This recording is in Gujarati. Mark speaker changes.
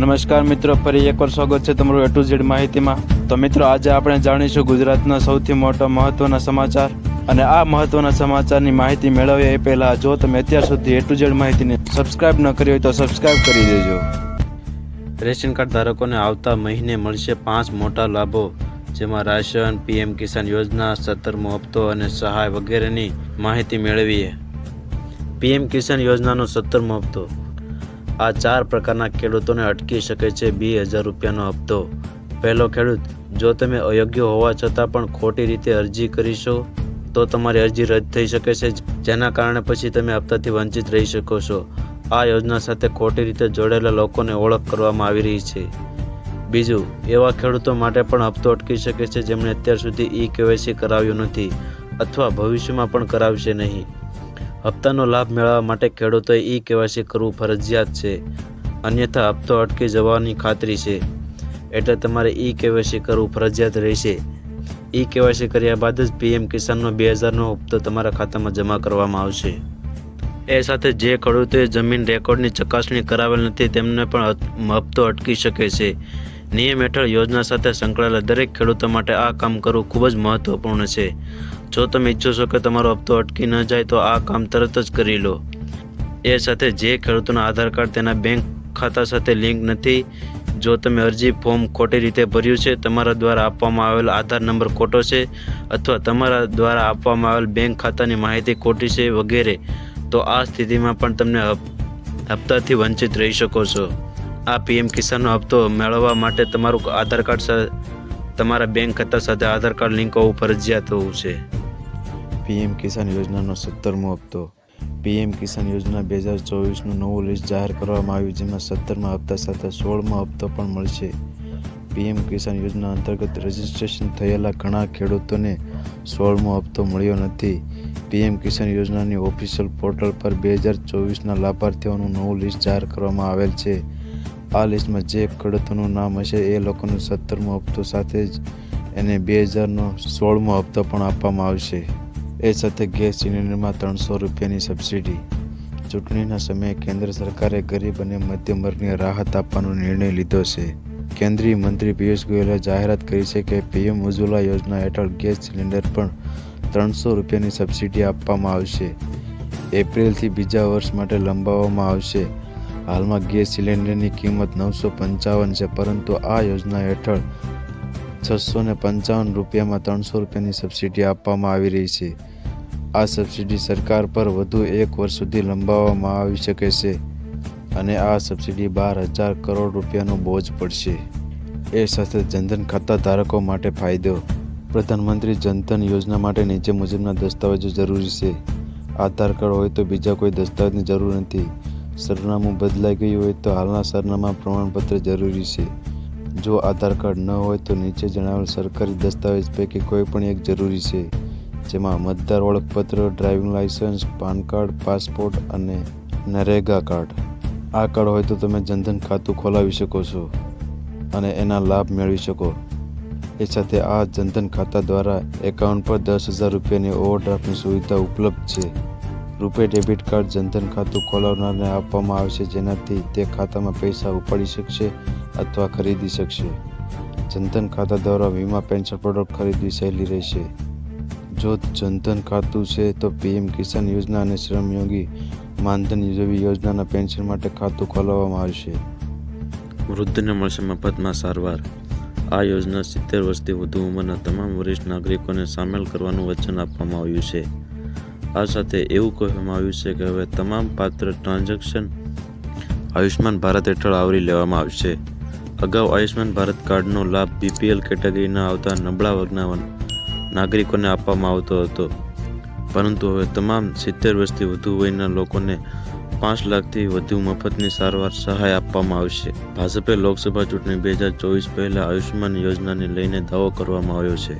Speaker 1: નમસ્કાર મિત્રો, ફરી એકવાર સ્વાગત છે તમારું એ ટુ ઝેડ માહિતીમાં. તો મિત્રો, આજે આપણે જાણીશું ગુજરાતના સૌથી મોટા મહત્વના સમાચાર. અને આ મહત્વના સમાચારની માહિતી મેળવીએ એ પહેલાં જો તમે અત્યાર સુધી એ ટુ ઝેડ માહિતીને સબસ્ક્રાઇબ ન કરી હોય તો સબસ્ક્રાઇબ કરી દેજો. રેશન કાર્ડ ધારકોને આવતા મહિને મળશે પાંચ મોટા લાભો, જેમાં રાશન, પીએમ કિસાન યોજના, સત્તરમો હપ્તો અને સહાય વગેરેની માહિતી મેળવીએ. પીએમ કિસાન યોજનાનો સત્તરમો હપ્તો. આ ચાર પ્રકારના ખેડૂતોને અટકી શકે છે બે હજાર રૂપિયાનો હપ્તો. પહેલો ખેડૂત, જો તમે અયોગ્ય હોવા છતાં પણ ખોટી રીતે અરજી કરીશો, તો તમારી અરજી રદ થઈ શકે છે, જેના કારણે પછી તમે હપ્તાથી વંચિત રહી શકો છો. આ યોજના સાથે ખોટી રીતે જોડાયેલા લોકોને ઓળખ કરવામાં આવી રહી છે. બીજું, એવા ખેડૂતો માટે પણ હપ્તો અટકી શકે છે જેમણે અત્યાર સુધી ઈ કેવાયસી કરાવ્યું નથી, અથવા ભવિષ્યમાં પણ કરાવશે નહીં. હપ્તાનો લાભ મેળવવા માટે ખેડૂતોએ ઈ કેવાયસી કરવું ફરજિયાત છે. અન્યથા હપ્તો અટકી જવાની ખાતરી છે. એટલે તમારે ઈ કેવાયસી કરવું ફરજિયાત રહેશે. ઈ કેવાયસી કર્યા બાદ જ પીએમ કિસાનનો બે હજારનો હપ્તો તમારા ખાતામાં જમા કરવામાં આવશે. એ સાથે જે ખેડૂતોએ જમીન રેકોર્ડની ચકાસણી કરાવેલ નથી તેમને પણ હપ્તો અટકી શકે છે. નિયમ હેઠળ યોજના સાથે સંકળાયેલા દરેક ખેડૂતો માટે આ કામ કરવું ખૂબ જ મહત્વપૂર્ણ છે. જો તમે ઈચ્છો છો કે તમારો હપ્તો અટકી ન જાય તો આ કામ તરત જ કરી લો. એ સાથે જે ખેડૂતોના આધાર કાર્ડ તેના બેંક ખાતા સાથે લિંક નથી, જો તમે અરજી ફોર્મ ખોટી રીતે ભર્યું છે, તમારા દ્વારા આપવામાં આવેલ આધાર નંબર ખોટો છે અથવા તમારા દ્વારા આપવામાં આવેલ બેંક ખાતાની માહિતી ખોટી છે વગેરે, તો આ સ્થિતિમાં પણ તમને હપ- હપ્તાથી વંચિત રહી શકો છો. આ પીએમ કિસાનનો હપ્તો મેળવવા માટે તમારું આધાર કાર્ડ તમારા બેંક ખાતા સાથે આધાર કાર્ડ લિંક હોવું ફરજિયાત હોવું છે. પીએમ કિસાન યોજનાનો સત્તરમો હપ્તો. પીએમ કિસાન યોજના બે હજાર ચોવીસનું નવું લિસ્ટ જાહેર કરવામાં આવ્યું, જેમાં સત્તરમા હપ્તા સાથે સોળમો હપ્તો પણ મળશે. પીએમ કિસાન યોજના અંતર્ગત રજીસ્ટ્રેશન થયેલા ઘણા ખેડૂતોને સોળમો હપ્તો મળ્યો નથી. પીએમ કિસાન યોજનાની ઓફિશિયલ પોર્ટલ પર બે હજાર ચોવીસના લાભાર્થીઓનું નવું લિસ્ટ જાહેર કરવામાં આવેલ છે. આ લિસ્ટમાં જે ખેડૂતોનું નામ હશે એ લોકોનો સત્તરમો હપ્તો સાથે જ એને બે હજારનો સોળમો હપ્તો પણ આપવામાં આવશે. એ સાથે ગેસ સિલિન્ડરમાં ત્રણસો રૂપિયાની સબસિડી. ચૂંટણીના સમયે કેન્દ્ર સરકારે ગરીબ અને મધ્યમ વર્ગને રાહત આપવાનો નિર્ણય લીધો છે. કેન્દ્રીય મંત્રી પિયુષ ગોયલે જાહેરાત કરી છે કે પીએમ ઉજ્જવલા યોજના હેઠળ ગેસ સિલિન્ડર પણ ત્રણસો રૂપિયાની સબસિડી આપવામાં આવશે. એપ્રિલથી બીજા વર્ષ માટે લંબાવવામાં આવશે. હાલમાં ગેસ સિલિન્ડરની કિંમત નવસો પંચાવન છે, પરંતુ આ યોજના હેઠળ છસો ને પંચાવન રૂપિયામાં ત્રણસો રૂપિયાની સબસિડી આપવામાં આવી રહી છે. આ સબસિડી સરકાર પર વધુ એક વર્ષ સુધી લંબાવવામાં આવી શકે છે અને આ સબસિડી બાર હજાર કરોડ રૂપિયાનો બોજ પડશે. એ સાથે જનધન ખાતા ધારકો માટે ફાયદો. પ્રધાનમંત્રી જનધન યોજના માટે નીચે મુજબના દસ્તાવેજો જરૂરી છે. આધાર કાર્ડ હોય તો બીજા કોઈ દસ્તાવેજની જરૂર નથી. સરનામું બદલાઈ ગયું હોય તો હાલના સરનામા પ્રમાણપત્ર જરૂરી છે. જો આધાર કાર્ડ ન હોય તો નીચે જણાવેલ સરકારી દસ્તાવેજ પૈકી કોઈ પણ એક જરૂરી છે, જેમાં મતદાર ઓળખપત્ર, driving licence PAN card, passport અને નરેગા કાર્ડ. આ કાર્ડ હોય તો તમે જનધન ખાતું ખોલાવી શકો છો અને એના લાભ મેળવી શકો. એ સાથે આ જનધન ખાતા દ્વારા એકાઉન્ટ પર દસ હજાર રૂપિયાની ઓવરડ્રાફ્ટની સુવિધા ઉપલબ્ધ છે. રૂપે ડેબિટ કાર્ડ જનધન ખાતું ખોલાવનારને આપવામાં આવશે, જેનાથી તે ખાતામાં પૈસા ઉપાડી શકશે અથવા ખરીદી શકશે. જનધન ખાતા દ્વારા વીમા, પેન્શન પ્રોડક્ટ ખરીદવી સહેલી રહેશે. જો જનધન ખાતું છે, તો પીએમ કિસાન યોજના અને શ્રમયોગી માનધન જેવી યોજનાના પેન્શન માટે ખાતું ખોલાવવામાં આવશે. વૃદ્ધને મળશે મફતમાં સારવાર. આ યોજના સિત્તેર વર્ષથી વધુ ઉંમરના તમામ વરિષ્ઠ નાગરિકોને સામેલ કરવાનું વચન આપવામાં આવ્યું છે. આ સાથે એવું કહેવામાં આવ્યું છે કે હવે તમામ પાત્ર ટ્રાન્ઝેક્શન આયુષ્માન ભારત હેઠળ આવરી લેવામાં આવશે. અગાઉ આયુષ્માન ભારત કાર્ડનો લાભ બીપીએલ કેટેગરીના આવતા નબળા વર્ગના નાગરિકોને આપવામાં આવતો હતો. પરંતુ હવે તમામ સિત્તેર વર્ષથી વધુ વયના લોકોને પાંચ લાખથી વધુ મફતની સારવાર સહાય આપવામાં આવશે. ભાજપે લોકસભા ચૂંટણી બે હજાર ચોવીસ પહેલા આયુષ્માન યોજનાને લઈને દાવો કરવામાં આવ્યો છે.